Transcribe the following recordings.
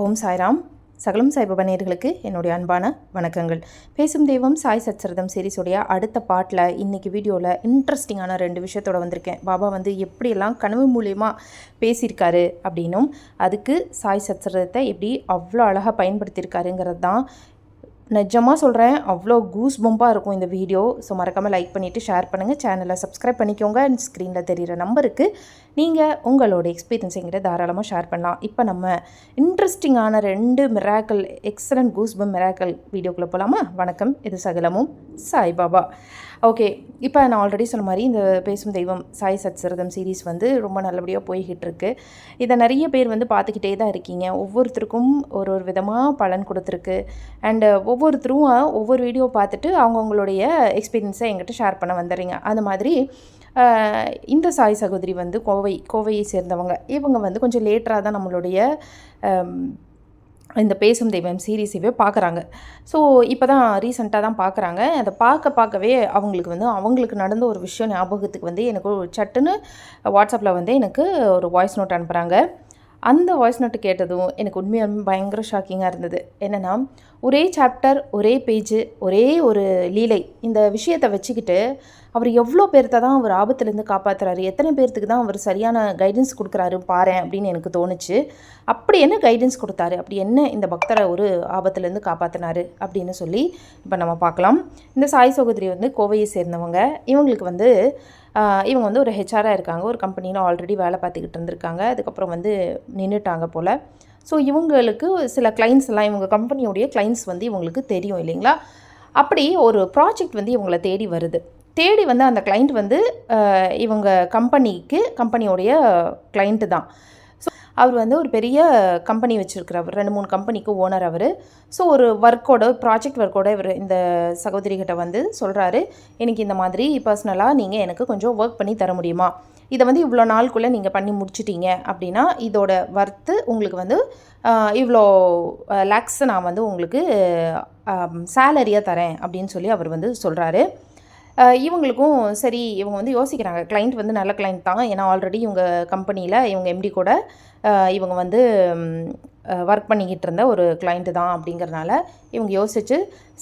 ஓம் சாய்ராம். சகலம் சாய்பாபா நேயர்களுக்கு என்னுடைய அன்பான வணக்கங்கள். பேசும் தெய்வம் சாய் சச்சரதம் சீரிஸுடைய அடுத்த பாட்டில் இன்றைக்கி வீடியோவில் இன்ட்ரெஸ்டிங்கான ரெண்டு விஷயத்தோட வந்திருக்கேன். பாபா வந்து எப்படியெல்லாம் கனவு மூலியமாக பேசியிருக்காரு அப்படின்னும் அதுக்கு சாய் சச்சரதத்தை எப்படி அவ்வளோ அழகாக பயன்படுத்தியிருக்காருங்கிறது தான் நிஜமாக சொல்கிறேன் அவ்வளோ கூஸ் பம்பாக இருக்கும் இந்த வீடியோ ஸோ மறக்காமல் லைக் பண்ணிவிட்டு ஷேர் பண்ணுங்கள் சேனலை சப்ஸ்கிரைப் பண்ணிக்கோங்க. அண்ட் ஸ்க்ரீனில் தெரிகிற நம்பருக்கு நீங்கள் உங்களோட எக்ஸ்பீரியன்ஸ் எங்கிட்ட தாராளமாக ஷேர் பண்ணலாம். இப்போ நம்ம இன்ட்ரெஸ்டிங்கான ரெண்டு miracle excellent goose bump miracle வீடியோக்குள்ளே போகலாமா வணக்கம். இது சகலமும் சாய்பாபா. ஓகே இப்போ நான் ஆல்ரெடி சொன்ன மாதிரி இந்த பேசும் தெய்வம் சாய் சத்சரதம் சீரீஸ் வந்து ரொம்ப நல்லபடியாக போய்கிட்டு இருக்கு. இதை நிறைய பேர் வந்து பார்த்துக்கிட்டே தான் இருக்கீங்க. ஒவ்வொருத்தருக்கும் ஒரு ஒரு விதமாக பலன் கொடுத்துருக்கு. அண்டு ஒவ்வொருத்தரும் ஒவ்வொரு வீடியோ பார்த்துட்டு அவங்கவுங்களுடைய எக்ஸ்பீரியன்ஸை எங்கிட்ட ஷேர் பண்ண வந்துடுறீங்க அந்த மாதிரி இந்த சாய் சகோதரி வந்து கோவை கோவையை சேர்ந்தவங்க. இவங்க வந்து கொஞ்சம் லேட்டராக தான் நம்மளுடைய இந்த பேசும் தெய்வம் சீரீஸையே பார்க்குறாங்க ஸோ இப்போ தான் ரீசெண்டாக தான் பார்க்குறாங்க அதை பார்க்க பார்க்கவே அவங்களுக்கு வந்து அவங்களுக்கு நடந்த ஒரு விஷயம் ஞாபகத்துக்கு வந்து எனக்கு ஒரு சட்டுன்னு வாட்ஸ்அப்பில் வந்து எனக்கு ஒரு வாய்ஸ் நோட் அனுப்புகிறாங்க அந்த வாய்ஸ் நோட்டு கேட்டதும் எனக்கு உண்மையாக பயங்கர ஷாக்கிங்காக இருந்தது. என்னென்னா ஒரே சாப்டர் ஒரே பேஜு ஒரே ஒரு லீலை. இந்த விஷயத்தை வச்சுக்கிட்டு அவர் எவ்வளோ பேர்த்த தான் அவர் ஆபத்துலேருந்து காப்பாற்றுறாரு எத்தனை பேர்த்துக்கு தான் அவர் சரியான கைடன்ஸ் கொடுக்குறாரு பாரேன் அப்படின்னு எனக்கு தோணுச்சு. அப்படி என்ன கைடன்ஸ் கொடுத்தாரு? அப்படி என்ன இந்த பக்தரை ஒரு ஆபத்துலேருந்து காப்பாற்றினாரு அப்படின்னு சொல்லி இப்போ நம்ம பார்க்கலாம். இந்த சாய் சகோதரி வந்து கோவையை சேர்ந்தவங்க. இவங்களுக்கு வந்து இவங்க வந்து ஒரு ஹெச்ஆராக இருக்காங்க. ஒரு கம்பெனியில் ஆல்ரெடி வேலை பார்த்துக்கிட்டு இருந்திருக்காங்க. அதுக்கப்புறம் வந்து நின்றுட்டாங்க போல். ஸோ இவங்களுக்கு சில கிளைண்ட்ஸ் எல்லாம் இவங்க கம்பெனியோடைய கிளைண்ட்ஸ் வந்து இவங்களுக்கு தெரியும் இல்லைங்களா? அப்படி ஒரு ப்ராஜெக்ட் வந்து இவங்கள தேடி வருது. தேடி வந்து அந்த கிளைண்ட் வந்து இவங்க கம்பெனிக்கு கம்பெனியோடைய கிளைண்ட்டு தான். அவர் வந்து ஒரு பெரிய கம்பெனி வச்சுருக்கிறவர் ரெண்டு மூணு கம்பெனிக்கு ஓனர் அவர். ஸோ ஒரு ஒர்க்கோட ப்ராஜெக்ட் ஒர்க்கோட இவர் இந்த சகோதரிகிட்ட வந்து சொல்கிறாரு எனக்கு இந்த மாதிரி பர்சனலாக நீங்கள் எனக்கு கொஞ்சம் ஒர்க் பண்ணி தர முடியுமா? இதை வந்து இவ்வளோ நாளுக்குள்ளே நீங்கள் பண்ணி முடிச்சிட்டீங்க அப்படின்னா இதோட ஒர்த்து உங்களுக்கு வந்து இவ்வளோ லேக்ஸ் நான் வந்து உங்களுக்கு சேலரியாக தரேன் அப்படின்னு சொல்லி அவர் வந்து சொல்கிறாரு இவங்களுக்கும் சரி இவங்க வந்து யோசிக்கிறாங்க. கிளைண்ட் வந்து நல்ல கிளைண்ட் தான். ஏன்னா ஆல்ரெடி இவங்க கம்பெனியில் இவங்க எம்டி கூட இவங்க வந்து ஒர்க் பண்ணிக்கிட்டு இருந்த ஒரு கிளைண்ட்டு தான் அப்படிங்கிறனால இவங்க யோசிச்சு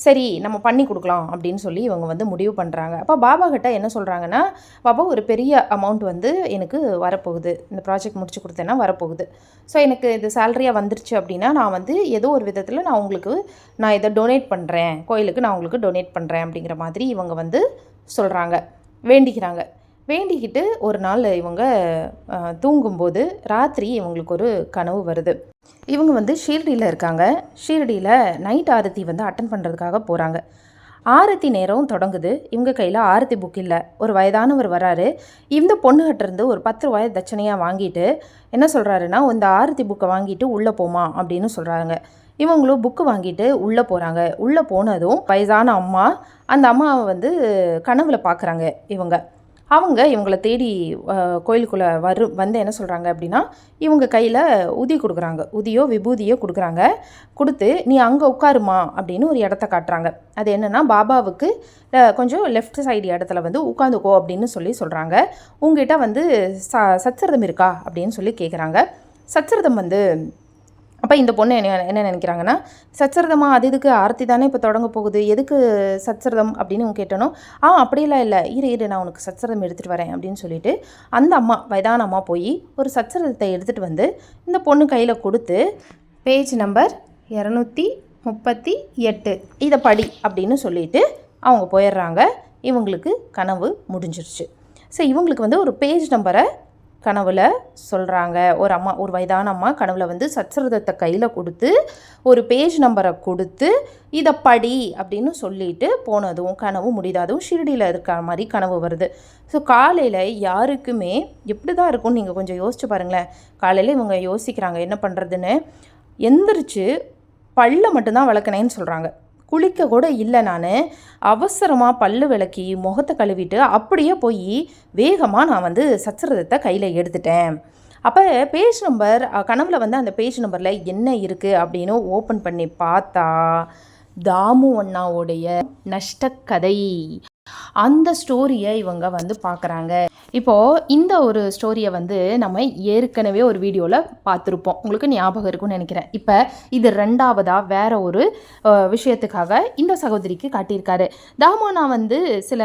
சரி நம்ம பண்ணி கொடுக்கலாம் அப்படின்னு சொல்லி இவங்க வந்து முடிவு பண்ணுறாங்க அப்போ பாபா கிட்ட என்ன சொல்கிறாங்கன்னா பாபா ஒரு பெரிய அமௌண்ட் வந்து எனக்கு வரப்போகுது. இந்த ப்ராஜெக்ட் முடிச்சு கொடுத்தேன்னா வரப்போகுது. ஸோ எனக்கு இது சேலரியாக வந்துருச்சு அப்படின்னா நான் வந்து ஏதோ ஒரு விதத்தில் நான் உங்களுக்கு நான் இதை டொனேட் பண்ணுறேன் கோயிலுக்கு நான் உங்களுக்கு டொனேட் பண்ணுறேன் அப்படிங்கிற மாதிரி இவங்க வந்து சொல்கிறாங்க வேண்டிக்கிறாங்க. வேண்டிக்கிட்டு ஒரு நாள் இவங்க தூங்கும்போது ராத்திரி இவங்களுக்கு ஒரு கனவு வருது. இவங்க வந்து ஷீரடியில் இருக்காங்க. ஷீரடியில் நைட் ஆரத்தி வந்து அட்டன் பண்ணுறதுக்காக போகிறாங்க ஆரத்தி நேரம் தொடங்குது. இவங்க கையில் ஆரத்தி புக் இல்லை. ஒரு வயதானவர் வராரு. இந்த பொண்ணுகிட்டேருந்து ஒரு பத்து ரூபாய் தட்சணையாக வாங்கிட்டு என்ன சொல்கிறாருன்னா இந்த ஆரத்தி புக்கை வாங்கிட்டு உள்ளே போமா அப்படின்னு சொல்கிறாங்க இவங்களும் புக்கு வாங்கிட்டு உள்ளே போகிறாங்க உள்ளே போனதும் வயதான அம்மா அந்த அம்மாவை வந்து கனவில் பார்க்குறாங்க இவங்க. அவங்க இவங்களை தேடி கோயிலுக்குள்ளே வரு வந்து என்ன சொல்கிறாங்க அப்படின்னா இவங்க கையில் உதி கொடுக்குறாங்க. உதியோ விபூதியோ கொடுக்குறாங்க. கொடுத்து நீ அங்கே உட்காருமா அப்படின்னு ஒரு இடத்த காட்டுறாங்க. அது என்னென்னா பாபாவுக்கு கொஞ்சம் லெஃப்ட் சைடு இடத்துல வந்து உட்காந்துக்கோ அப்படின்னு சொல்லி சொல்கிறாங்க உங்ககிட்ட வந்து ச சச்சரதம் இருக்கா அப்படின்னு சொல்லி கேட்குறாங்க சச்சரதம் வந்து அப்போ இந்த பொண்ணு என்ன என்ன நினைக்கிறாங்கன்னா சச்சரதமா அது இதுக்கு ஆர்த்தி தானே இப்போ தொடங்க போகுது. எதுக்கு சச்சரதம்? அப்படின்னு அவங்க கேட்டனோ ஆ அப்படிலாம் இல்லை. இரு இரு நான் உனக்கு சச்சரதம் எடுத்துகிட்டு வரேன். அப்படின்னு சொல்லிட்டு அந்த அம்மா வயதான அம்மா போய் ஒரு சச்சரதத்தை எடுத்துகிட்டு வந்து இந்த பொண்ணு கையில் கொடுத்து பேஜ் நம்பர் இரநூத்தி முப்பத்தி எட்டு. இதை படி. அப்படின்னு சொல்லிட்டு அவங்க போயிடுறாங்க. இவங்களுக்கு கனவு முடிஞ்சிருச்சு. ஸோ இவங்களுக்கு வந்து ஒரு பேஜ் நம்பரை கனவுல சொல்கிறாங்க ஒரு அம்மா ஒரு வயதான அம்மா கனவுல வந்து சச்சரதத்தை கையில் கொடுத்து ஒரு பேஜ் நம்பரை கொடுத்து இதை படி அப்படின்னு சொல்லிட்டு போனதும் கனவு முடிதாதும் ஷிரடியில் இருக்கிற மாதிரி கனவு வருது. ஸோ காலையில் யாருக்குமே எப்படி தான் இருக்கும்னு நீங்கள் கொஞ்சம் யோசிச்சு பாருங்களேன். காலையில் இவங்க யோசிக்கிறாங்க என்ன பண்ணுறதுன்னு எந்திரிச்சு பல்ல மட்டும்தான் வளர்க்கணேன்னு சொல்கிறாங்க குளிக்க கூட இல்லை நான். அவசரமாக பல்லு விளக்கி முகத்தை கழுவிட்டு அப்படியே போய் வேகமாக நான் வந்து சச்சரதத்தை கையில் எடுத்துட்டேன். அப்போ பேஜ் நம்பர் கனவில் வந்து அந்த பேஜ் நம்பரில் என்ன இருக்குது அப்படின்னு ஓப்பன் பண்ணி பார்த்தா தாமு அண்ணாவுடைய நஷ்டக்கதை அந்த ஸ்டோரியை இவங்க வந்து பார்க்குறாங்க இப்போது இந்த ஒரு ஸ்டோரியை வந்து நம்ம ஏற்கனவே ஒரு வீடியோவில் பார்த்துருப்போம் உங்களுக்கு ஞாபகம் இருக்கும்னு நினைக்கிறேன். இப்போ இது ரெண்டாவதாக வேற ஒரு விஷயத்துக்காக இந்த சகோதரிக்கு காட்டியிருக்காரு. தாமோனா வந்து சில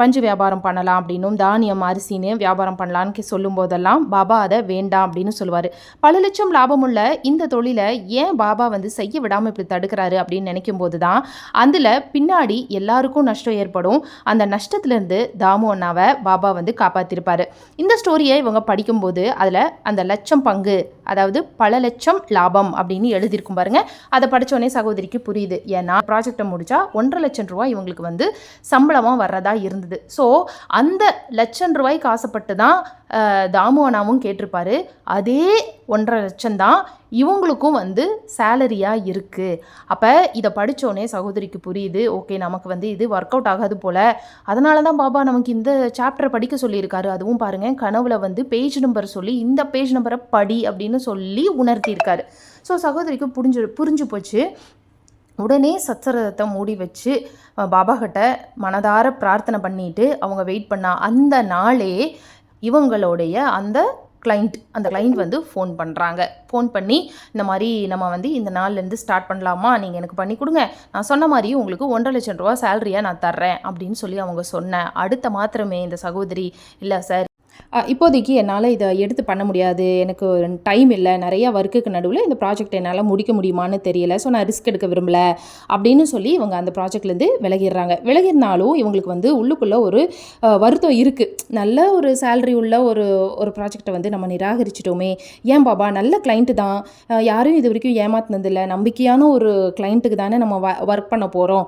பஞ்சு வியாபாரம் பண்ணலாம் அப்படின்னும் தானியம் அரிசின்னு வியாபாரம் பண்ணலான்னு சொல்லும் போதெல்லாம் பாபா அதை வேண்டாம் அப்படின்னு சொல்லுவார். பல லட்சம் லாபமுள்ள இந்த தொழிலை ஏன் பாபா வந்து செய்ய விடாமல் இப்படி தடுக்கிறாரு அப்படின்னு நினைக்கும் போது தான் அதில் பின்னாடி எல்லாருக்கும் நஷ்டம் ஏற்படும். அந்த நஷ்டத்துலேருந்து தாமு அண்ணாவை பாபா வந்து காப்பாற்றிருப்பாரு இந்த ஸ்டோரியை இவங்க படிக்கும்போது அதில் அந்த லட்சம் பங்கு அதாவது பல லட்சம் லாபம் அப்படின்னு எழுதியிருக்கும் பாருங்க. அதை படித்தோடனே சகோதரிக்கு புரியுது. ஏன்னா ப்ராஜெக்டை முடிச்சா ஒன்றரை லட்சம் ரூபாய் இவங்களுக்கு வந்து சம்பளமாக வர்றதா இருந்தது ஸோ அந்த லட்சம் ரூபாய்க்கு ஆசைப்பட்டு தான் தாமு அண்ணாவும் கேட்டிருப்பாரு. அதே ஒன்றரை லட்சம் தான் இவங்களுக்கும் வந்து சேலரியாக இருக்குது அப்போ இதை படித்தோடனே சகோதரிக்கு புரியுது. ஓகே நமக்கு வந்து இது ஒர்க் அவுட் ஆகாது போல். அதனால தான் பாபா நமக்கு இந்த சாப்டர் படிக்க சொல்லியிருக்காரு. அதுவும் பாருங்கள் கனவுல வந்து பேஜ் நம்பர் சொல்லி இந்த பேஜ் நம்பரை படி அப்படின்னு சொல்லி உணர்த்தியிருக்காரு. ஸோ சகோதரிக்கு புரிஞ்சு புரிஞ்சு போச்சு. உடனே சச்சரதத்தை மூடி வச்சு பாபா கிட்ட மனதார பிரார்த்தனை பண்ணிட்டு அவங்க வெயிட் பண்ணா அந்த நாளே இவங்களுடைய அந்த கிளைண்ட் அந்த கிளைண்ட் வந்து ஃபோன் பண்ணுறாங்க ஃபோன் பண்ணி இந்த மாதிரி நம்ம வந்து இந்த நாள்லேருந்து ஸ்டார்ட் பண்ணலாமா? நீங்கள் எனக்கு பண்ணி கொடுங்க. நான் சொன்ன மாதிரி உங்களுக்கு ஒன்றரை லட்சம் ரூபா சேலரியாக நான் தர்றேன் அப்படின்னு சொல்லி அவங்க சொன்னேன் அடுத்த மாத்திரமே இந்த சகோதரி இல்லை சார் இப்போதைக்கு என்னால் இதை எடுத்து பண்ண முடியாது. எனக்கு டைம் இல்லை. நிறைய ஒர்க்குக்கு நடுவில் இந்த ப்ராஜெக்ட் என்னால் முடிக்க முடியுமான்னு தெரியல. ஸோ நான் ரிஸ்க் எடுக்க விரும்பல அப்படின்னு சொல்லி இவங்க அந்த ப்ராஜெக்ட்லேருந்து விலகிடுறாங்க. விலகிருந்தாலும் இவங்களுக்கு வந்து உள்ளுக்குள்ளே ஒரு வருத்தம் இருக்குது நல்ல ஒரு சேலரி உள்ள ஒரு ஒரு ப்ராஜெக்டை வந்து நம்ம நிராகரிச்சிட்டோமே. ஏன் பாபா? நல்ல கிளைண்ட்டு தான். யாரும் இது வரைக்கும் ஏமாத்தினதில்லை நம்பிக்கையான ஒரு கிளைண்ட்டுக்கு தானே நம்ம ஒர்க் பண்ண போகிறோம்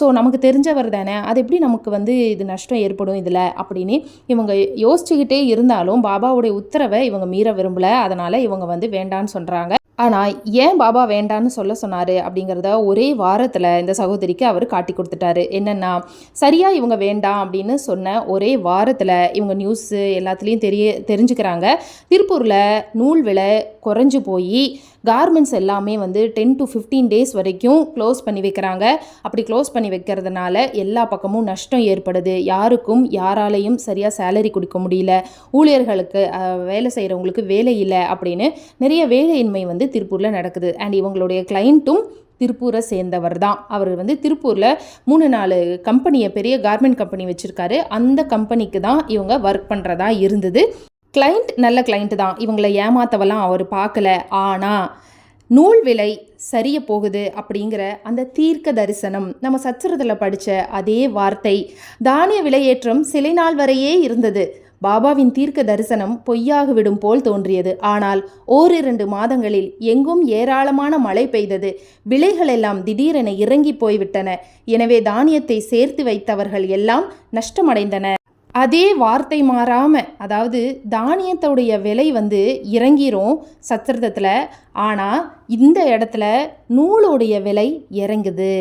ஸோ நமக்கு தெரிஞ்சவர் தானே. அது எப்படி நமக்கு வந்து இது நஷ்டம் ஏற்படும் இதில்? அப்படின்னு இவங்க யோசிச்சுக்கிட்டே இருந்தாலும் பாபாவுடைய உத்தரவை இவங்க மீற விரும்பல. அதனால் இவங்க வந்து வேண்டான்னு சொல்கிறாங்க ஆனால் ஏன் பாபா வேண்டான்னு சொல்ல சொன்னார் அப்படிங்கிறத ஒரே வாரத்தில் இந்த சகோதரிக்கு அவர் காட்டி கொடுத்துட்டாரு. என்னென்னா சரியாக இவங்க வேண்டாம் அப்படின்னு சொன்ன ஒரே வாரத்தில் இவங்க நியூஸு எல்லாத்துலேயும் தெரிய தெரிஞ்சுக்கிறாங்க. திருப்பூரில் நூல் விலை குறைஞ்சு போய் கார்மெண்ட்ஸ் எல்லாமே வந்து டென் டு ஃபிஃப்டீன் டேஸ் வரைக்கும் க்ளோஸ் பண்ணி வைக்கிறாங்க. அப்படி க்ளோஸ் பண்ணி வைக்கிறதுனால எல்லா பக்கமும் நஷ்டம் ஏற்படுது. யாருக்கும் யாராலையும் சரியாக சேலரி கொடுக்க முடியல. ஊழியர்களுக்கு வேலை செய்கிறவங்களுக்கு வேலை இல்லை அப்படின்னு நிறைய வேலையின்மை வந்து திருப்பூரில் நடக்குது. அண்ட் இவங்களுடைய கிளைண்ட்டும் திருப்பூரை சேர்ந்தவர் தான் அவர் வந்து திருப்பூரில் மூணு நாலு கம்பெனியை பெரிய கார்மெண்ட் கம்பெனி வச்சுருக்காரு. அந்த கம்பெனிக்கு தான் இவங்க ஒர்க் பண்ணுறதா இருந்தது. கிளைண்ட் நல்ல கிளைண்ட்டு தான். இவங்களை ஏமாத்தவெல்லாம் அவர் பார்க்கல. ஆனால் நூல் விலை சரிய போகுது அப்படிங்கிற அந்த தீர்க்க தரிசனம் நம்ம சச்சரத்தில் படித்த அதே வார்த்தை தானிய விலையேற்றம் சில நாள் வரையே இருந்தது. பாபாவின் தீர்க்க தரிசனம் பொய்யாகிவிடும் போல் தோன்றியது. ஆனால் ஓரிரண்டு மாதங்களில் எங்கும் ஏராளமான மழை பெய்தது. விலைகளெல்லாம் திடீரென இறங்கி போய்விட்டன. எனவே தானியத்தை சேர்த்து வைத்தவர்கள் எல்லாம் நஷ்டமடைந்தனர். அதே வார்த்தை மாறாமல் அதாவது தானியத்தோடைய விலை வந்து இறங்கிரும் சத்திரத்தில். ஆனால் இந்த இடத்துல நூலோடைய விலை இறங்குது.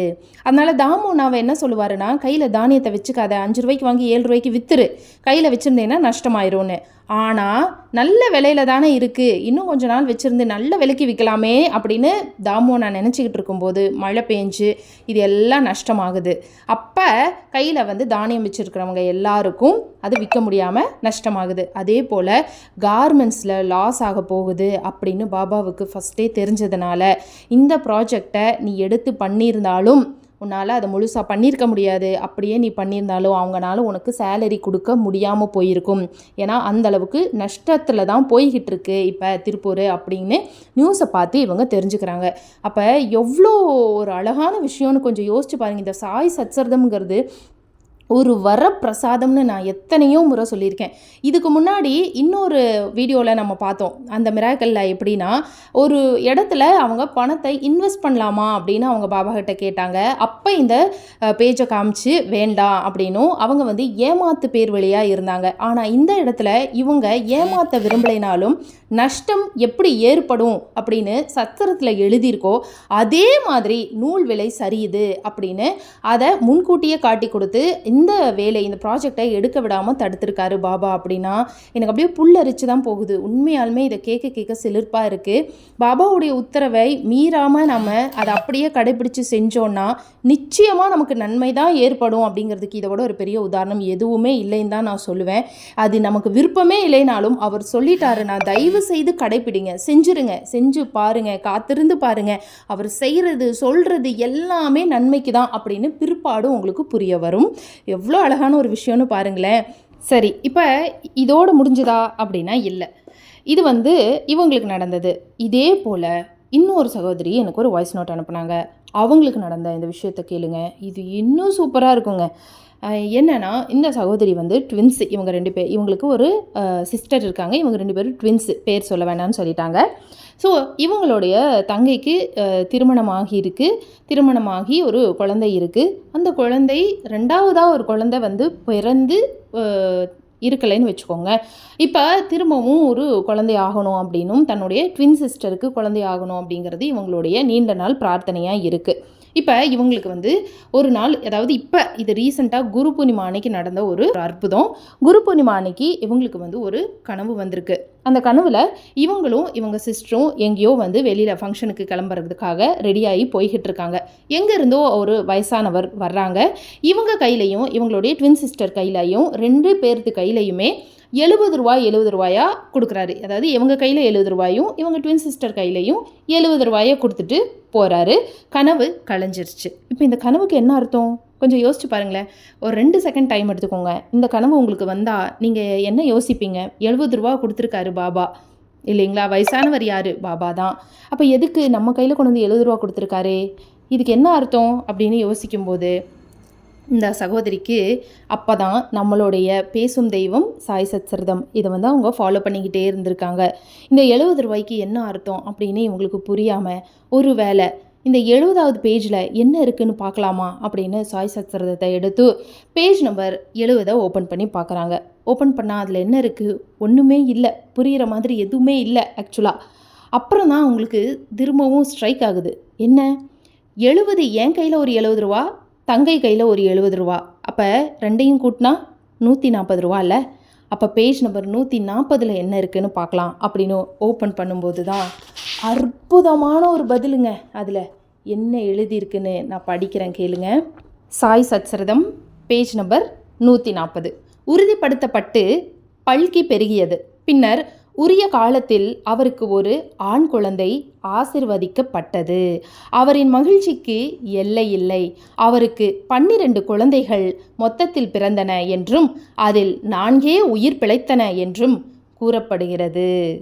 அதனால தாமோனாவை என்ன சொல்லுவாருன்னா கையில் தானியத்தை வச்சுக்காத அஞ்சு ரூபாய்க்கு வாங்கி ஏழு ரூபாய்க்கு விற்றுரு கையில் வச்சுருந்தேன்னா நஷ்டமாயிரும்னு. ஆனால் நல்ல விலையில தானே இருக்குது இன்னும் கொஞ்ச நாள் வச்சுருந்து நல்ல விலைக்கு விற்கலாமே அப்படின்னு தாமோ நான் நினச்சிக்கிட்டு இருக்கும்போது மழை பெஞ்சு இது எல்லாம் நஷ்டமாகுது. அப்போ கையில் வந்து தானியம் வச்சுருக்கிறவங்க எல்லாருக்கும் அது விற்க முடியாமல் நஷ்டமாகுது. அதே போல் கார்மெண்ட்ஸில் லாஸ் ஆக போகுது அப்படின்னு பாபாவுக்கு ஃபஸ்ட்டே தெரிஞ்சதுனால இந்த ப்ராஜெக்டை நீ எடுத்து பண்ணியிருந்தாலும் உன்னால் அதை முழுசாக பண்ணியிருக்க முடியாது. அப்படியே நீ பண்ணியிருந்தாலும் அவங்கனால உனக்கு சேலரி கொடுக்க முடியாமல் போயிருக்கும். ஏன்னா அந்த அளவுக்கு நஷ்டத்தில் தான் போய்கிட்டு இருக்கு இப்போ திருப்பூர் அப்படின்னு நியூஸை பார்த்து இவங்க தெரிஞ்சுக்கிறாங்க. அப்போ எவ்வளோ ஒரு அழகான விஷயம்னு கொஞ்சம் யோசிச்சு பாருங்க. இந்த சாய் சச்சரதம்ங்கிறது ஒரு வரப்பிரசாதம்னு நான் எத்தனையோ முறை சொல்லியிருக்கேன். இதுக்கு முன்னாடி இன்னொரு வீடியோவில் நம்ம பார்த்தோம். அந்த மிராக்கல்ல எப்படின்னா ஒரு இடத்துல அவங்க பணத்தை இன்வெஸ்ட் பண்ணலாமா அப்படின்னு அவங்க பாபா கிட்ட கேட்டாங்க. அப்போ இந்த பேஜை காமிச்சு வேண்டாம் அப்படின்னும் அவங்க வந்து ஏமாத்து பேர் வழியாக இருந்தாங்க. ஆனால் இந்த இடத்துல இவங்க ஏமாத்த விரும்பலைனாலும் நஷ்டம் எப்படி ஏற்படும் அப்படின்னு சத்திரத்தில் எழுதியிருக்கோ அதே மாதிரி நூல் விலை சரியுது அப்படின்னு அதை முன்கூட்டியே காட்டி கொடுத்து இந்த இந்த வேலை இந்த ப்ராஜெக்டை எடுக்க விடாமல் தடுத்திருக்காரு பாபா அப்படின்னா எனக்கு அப்படியே புல்லரிச்சு தான் போகுது. உண்மையாலுமே இதை கேட்க கேட்க சிலிர்ப்பாக இருக்குது பாபாவுடைய உத்தரவை மீறாமல் நம்ம அதை அப்படியே கடைபிடிச்சு செஞ்சோன்னா நிச்சயமாக நமக்கு நன்மை தான் ஏற்படும் அப்படிங்கிறதுக்கு இதை விட ஒரு பெரிய உதாரணம் எதுவுமே இல்லைன்னு தான் நான் சொல்லுவேன். அது நமக்கு விருப்பமே இல்லைனாலும் அவர் சொல்லிட்டாரு நான் தயவு செய்து கடைப்பிடிங்க செஞ்சுருங்க. செஞ்சு பாருங்கள் காத்திருந்து பாருங்கள் அவர் செய்கிறது சொல்கிறது எல்லாமே நன்மைக்கு தான் அப்படின்னு பிற்பாடு உங்களுக்கு புரிய வரும். எவ்வளோ அழகான ஒரு விஷயம்னு பாருங்களேன். சரி இப்போ இதோடு முடிஞ்சுதா அப்படின்னா இல்லை. இது வந்து இவங்களுக்கு நடந்தது. இதே போல் இன்னொரு சகோதரி எனக்கு ஒரு வாய்ஸ் நோட் அனுப்புனாங்க. அவங்களுக்கு நடந்த இந்த விஷயத்தை கேளுங்க. இது இன்னும் சூப்பராக இருக்குங்க. என்னென்னா இந்த சகோதரி வந்து ட்வின்ஸ் இவங்க ரெண்டு பேர் இவங்களுக்கு ஒரு சிஸ்டர் இருக்காங்க. இவங்க ரெண்டு பேரும் ட்வின்ஸ் பேர் சொல்ல வேணாம்னு சொல்லிட்டாங்க. ஸோ இவங்களுடைய தங்கைக்கு திருமணமாகி இருக்குது திருமணமாகி ஒரு குழந்தை இருக்குது அந்த குழந்தை ரெண்டாவதாக ஒரு குழந்தை வந்து பிறந்து இருக்கலைன்னு வச்சுக்கோங்க. இப்போ திரும்பவும் ஒரு குழந்தை ஆகணும் அப்படின்னும் தன்னுடைய ட்வின் சிஸ்டருக்கு குழந்தை ஆகணும் அப்படிங்கிறது இவங்களுடைய நீண்ட நாள் பிரார்த்தனையாக இருக்குது இப்போ இவங்களுக்கு வந்து ஒரு நாள் அதாவது இப்போ இது ரீசெண்டாக குரு பூர்ணிமா அன்னைக்கு நடந்த ஒரு அற்புதம். குரு பூர்ணிமா அன்னைக்கு இவங்களுக்கு வந்து ஒரு கனவு வந்திருக்கு. அந்த கனவுல இவங்களும் இவங்க சிஸ்டரும் எங்கேயோ வந்து வெளியில் ஃபங்க்ஷனுக்கு கிளம்புறதுக்காக ரெடியாகி போய்கிட்டு இருக்காங்க. எங்கே இருந்தோ ஒரு வயசானவர் வர்றாங்க. இவங்க கையிலையும் இவங்களுடைய ட்வின் சிஸ்டர் கையிலையும் ரெண்டு பேர்த்து கையிலையுமே எழுபது ரூபாய் எழுபது ரூபாயா கொடுக்குறாரு. அதாவது இவங்க கையில் எழுபது ரூபாயும் இவங்க ட்வின் சிஸ்டர் கையிலையும் எழுபது ரூபாயை கொடுத்துட்டு போகிறாரு கனவு கலைஞ்சிருச்சு. இப்போ இந்த கனவுக்கு என்ன அர்த்தம்? கொஞ்சம் யோசிச்சு பாருங்களேன். ஒரு ரெண்டு செகண்ட் டைம் எடுத்துக்கோங்க. இந்த கனவு உங்களுக்கு வந்தால் நீங்கள் என்ன யோசிப்பீங்க? எழுபது ரூபா கொடுத்துருக்காரு பாபா. இல்லைங்களா? வயசானவர் யார்? பாபா தான். அப்போ எதுக்கு நம்ம கையில் கொண்டு வந்து எழுபது ரூபா கொடுத்துருக்காரு? இதுக்கு என்ன அர்த்தம்? அப்படின்னு யோசிக்கும்போது இந்த சகோதரிக்கு அப்போ தான் நம்மளுடைய பேசும் தெய்வம் சாய் சத்சரிதம். இதை வந்து அவங்க ஃபாலோ பண்ணிக்கிட்டே இருந்திருக்காங்க. இந்த எழுபது ரூபாய்க்கு என்ன அர்த்தம்? அப்படின்னு இவங்களுக்கு புரியாமல் ஒரு வேளை இந்த எழுபதாவது பேஜில் என்ன இருக்குன்னு பார்க்கலாமா அப்படின்னு சாய் சத்சரிதத்தை எடுத்து பேஜ் நம்பர் எழுபதை ஓப்பன் பண்ணி பார்க்குறாங்க. ஓப்பன் பண்ணால் அதில் என்ன இருக்குது ஒன்றுமே இல்லை. புரிகிற மாதிரி எதுவுமே இல்லை ஆக்சுவலாக அப்புறம் தான் அவங்களுக்கு திரும்பவும் ஸ்ட்ரைக் ஆகுது. என்ன? எழுபது என் கையில் ஒரு எழுபது ரூபா தங்கை கையில் ஒரு எழுபது ரூபா. அப்போ ரெண்டையும் கூட்டினா நூற்றி நாற்பது ரூபா இல்லை? அப்போ பேஜ் நம்பர் நூற்றி நாற்பதில் என்ன இருக்குன்னு பார்க்கலாம் அப்படின்னு ஓப்பன் பண்ணும்போது தான் அற்புதமான ஒரு பதிலுங்க அதில். என்ன எழுதியிருக்குன்னு நான் படிக்கிறேன் கேளுங்க. சாய் சச்சரதம் பேஜ் நம்பர் நூற்றி நாற்பது உறுதிப்படுத்தப்பட்டு பல்கி பெருகியது. பின்னர் உரிய காலத்தில் அவருக்கு ஒரு ஆண் குழந்தை ஆசிர்வதிக்கப்பட்டது. அவரின் மகிழ்ச்சிக்கு எல்லை இல்லை. அவருக்கு பன்னிரண்டு குழந்தைகள் மொத்தத்தில் பிறந்தன என்றும் அதில் நான்கே உயிர் பிழைத்தன என்றும் கூறப்படுகிறது.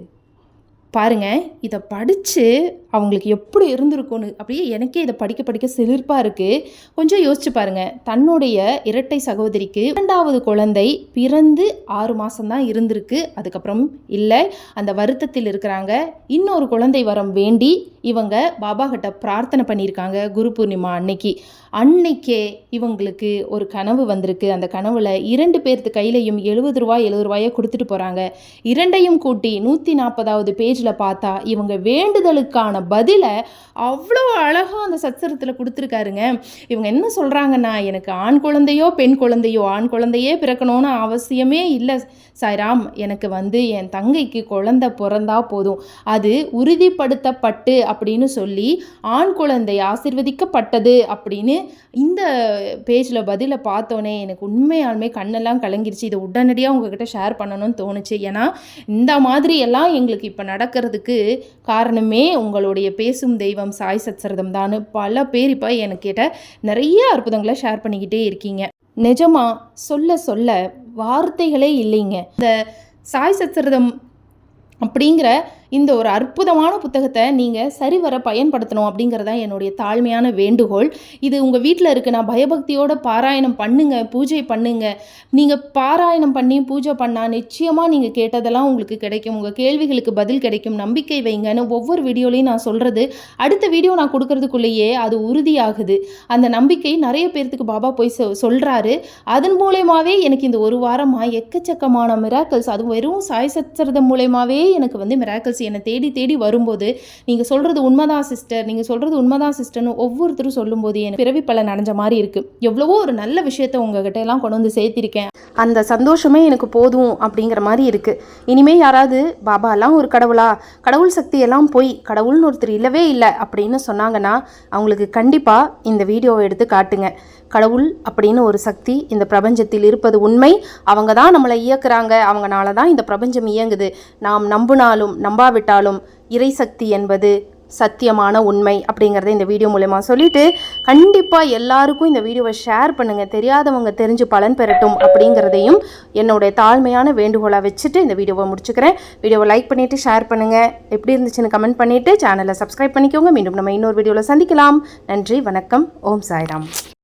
பாருங்க இதை படித்து அவங்களுக்கு எப்படி இருந்திருக்கும்னு. அப்படியே எனக்கே இதை படிக்க படிக்க சிலிர்ப்பாக இருக்குது கொஞ்சம் யோசிச்சு பாருங்கள் தன்னுடைய இரட்டை சகோதரிக்கு இரண்டாவது குழந்தை பிறந்து ஆறு மாதம்தான் இருந்திருக்கு. அதுக்கப்புறம் இல்லை. அந்த வருத்தத்தில் இருக்கிறாங்க. இன்னொரு குழந்தை வரம் வேண்டி இவங்க பாபா கிட்ட பிரார்த்தனை பண்ணியிருக்காங்க. குரு பூர்ணிமா அன்னைக்கு. அன்னைக்கே இவங்களுக்கு ஒரு கனவு வந்திருக்கு. அந்த கனவுல இரண்டு பேர்த்து கையிலையும் எழுபது ரூபாய் எழுபது ரூபாயை கொடுத்துட்டு போகிறாங்க இரண்டையும் கூட்டி நூற்றி நாற்பதாவது பேஜில் பார்த்தா இவங்க வேண்டுதலுக்கான பதிலை அவ்வளோ அழகாக அந்த சச்சரத்தில் கொடுத்துருக்காருங்க. இவங்க என்ன சொல்கிறாங்கன்னா எனக்கு ஆண் குழந்தையோ பெண் குழந்தையோ ஆண் குழந்தையே பிறக்கணும்னு அவசியமே இல்லை சாய்ராம். எனக்கு வந்து என் தங்கைக்கு குழந்தை பிறந்தா போதும். அது உறுதிப்படுத்தப்பட்டு அப்படின்னு சொல்லி ஆண் குழந்தை ஆசிர்வதிக்கப்பட்டது அப்படின்னு இந்த பேஜில் பதிலை பார்த்தோன்னே எனக்கு உண்மையாலுமே கண்ணெல்லாம் கலங்கிருச்சு. இதை உடனடியாக உங்ககிட்ட ஷேர் பண்ணணும்னு தோணுச்சு. ஏன்னா இந்த மாதிரி எல்லாம் எங்களுக்கு இப்போ நடக்கிறதுக்கு காரணமே உங்களோட உங்களுடைய பேசும் தெய்வம் சாய் சத்சரதம் தான். பல பேர் இப்போ எனக்கு கேட்ட நிறைய அற்புதங்களை ஷேர் பண்ணிக்கிட்டே இருக்கீங்க. நிஜமா சொல்ல சொல்ல வார்த்தைகளே இல்லைங்க. இந்த சாய் சத்சரதம் அப்படிங்கிற இந்த ஒரு அற்புதமான புத்தகத்தை நீங்கள் சரிவர பயன்படுத்தணும் அப்படிங்கிறது தான் என்னுடைய தாழ்மையான வேண்டுகோள். இது உங்கள் வீட்டில் இருக்கு. நான் பயபக்தியோட பாராயணம் பண்ணுங்க பூஜை பண்ணுங்க. நீங்கள் பாராயணம் பண்ணி பூஜை பண்ணால் நிச்சயமாக நீங்கள் கேட்டதெல்லாம் உங்களுக்கு கிடைக்கும். உங்கள் கேள்விகளுக்கு பதில் கிடைக்கும். நம்பிக்கை வைங்கன்னு ஒவ்வொரு வீடியோலையும் நான் சொல்கிறது அடுத்த வீடியோ நான் கொடுக்கறதுக்குள்ளேயே அது உறுதியாகுது. அந்த நம்பிக்கை நிறைய பேர்த்துக்கு பாபா போய் சொ சொல்கிறாரு அதன் மூலயமாவே எனக்கு இந்த ஒரு வாரமாக எக்கச்சக்கமான மிராக்கல்ஸ் அதுவும் வெறும் சாய் சச்சரதம் மூலயமாவே எனக்கு வந்து மிராக்கல்ஸ் என்னை தேடி தேடி வரும்போது நீங்கள் சொல்கிறது உண்மைதான் சிஸ்டர் நீங்கள் சொல்கிறது உண்மைதான் சிஸ்டர்னு ஒவ்வொருத்தரும் சொல்லும்போது எனக்கு பிறவி பல அடைஞ்ச மாதிரி இருக்குது எவ்வளவோ ஒரு நல்ல விஷயத்த உங்ககிட்ட எல்லாம் கொண்டு வந்து சேர்த்திருக்கேன். அந்த சந்தோஷமே எனக்கு போதும் அப்படிங்கிற மாதிரி இருக்குது இனிமே யாராவது பாபாலாம் ஒரு கடவுளா? கடவுள் சக்தியெல்லாம் போய் கடவுள்னு ஒருத்தர் இல்லவே இல்லை அப்படின்னு சொன்னாங்கன்னா அவங்களுக்கு கண்டிப்பாக இந்த வீடியோவை எடுத்து காட்டுங்க. கடவுள் அப்படின்னு ஒரு சக்தி இந்த பிரபஞ்சத்தில் இருப்பது உண்மை. அவங்க தான் நம்மளை இயக்குறாங்க. அவங்கனால தான் இந்த பிரபஞ்சம் இயங்குது. நாம் நம்பினாலும் நம்பாவிட்டாலும் இறைசக்தி என்பது சத்தியமான உண்மை அப்படிங்கிறத இந்த வீடியோ மூலயமா சொல்லிட்டு கண்டிப்பாக எல்லாருக்கும் இந்த வீடியோவை ஷேர் பண்ணுங்கள் தெரியாதவங்க தெரிஞ்சு பலன் பெறட்டும் அப்படிங்கிறதையும் என்னுடைய தாழ்மையான வேண்டுகோளாக வச்சுட்டு இந்த வீடியோவை முடிச்சுக்கிறேன். வீடியோவை லைக் பண்ணிவிட்டு ஷேர் பண்ணுங்கள் எப்படி இருந்துச்சுன்னு கமெண்ட் பண்ணிவிட்டு சேனலை சப்ஸ்கிரைப் பண்ணிக்கோங்க. மீண்டும் நம்ம இன்னொரு வீடியோவில் சந்திக்கலாம். நன்றி வணக்கம். ஓம் சாய்ராம்.